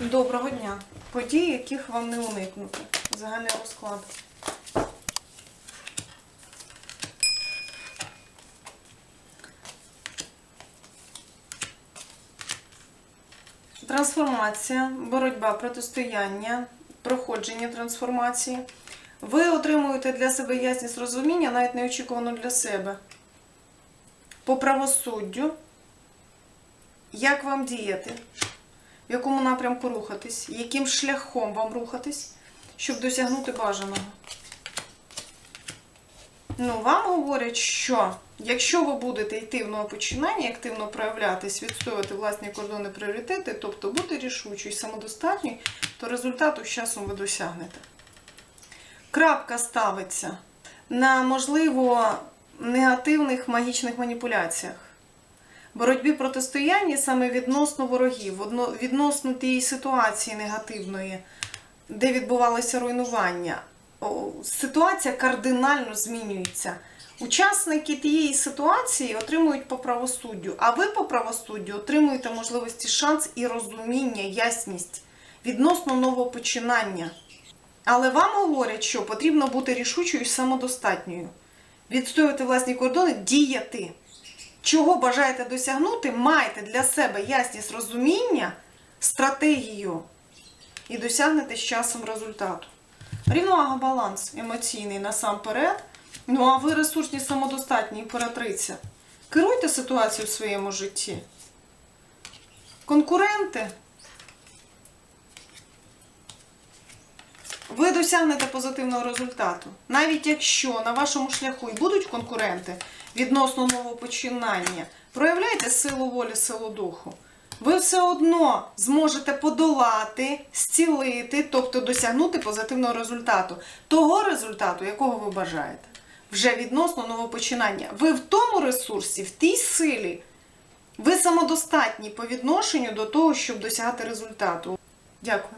Доброго дня. Події, яких вам не уникнути. Загальний розклад. Трансформація, боротьба, протистояння, проходження трансформації. Ви отримуєте для себе ясність розуміння, навіть неочікувано для себе. По правосуддю, як вам діяти, в якому напрямку рухатись, яким шляхом вам рухатись, щоб досягнути бажаного. Ну, вам говорять, що якщо ви будете йти в нове починання, активно проявлятись, відстоювати власні кордони пріоритети, тобто бути рішучою і самодостатньою, то результату з часом ви досягнете. Крапка ставиться на, можливо, негативних магічних маніпуляціях. Боротьбі протистояння саме відносно ворогів, відносно тієї ситуації негативної, де відбувалося руйнування. Ситуація кардинально змінюється. Учасники тієї ситуації отримують по правосуддю, а ви по правосуддю отримуєте можливості шанс і розуміння, ясність відносно нового починання. Але вам говорять, що потрібно бути рішучою і самодостатньою, відстоювати власні кордони, діяти. Чого бажаєте досягнути, майте для себе ясність розуміння, стратегію і досягнете з часом результату. Рівновага баланс емоційний насамперед. Ну а ви ресурсні самодостатні імператриця. Керуйте ситуацію в своєму житті. Конкуренти. Ви досягнете позитивного результату. Навіть якщо на вашому шляху і будуть конкуренти відносно нового починання, проявляйте силу волі, силу духу. Ви все одно зможете подолати, зцілити, тобто досягнути позитивного результату. Того результату, якого ви бажаєте. Вже відносно нового починання. Ви в тому ресурсі, в тій силі, ви самодостатні по відношенню до того, щоб досягати результату. Дякую.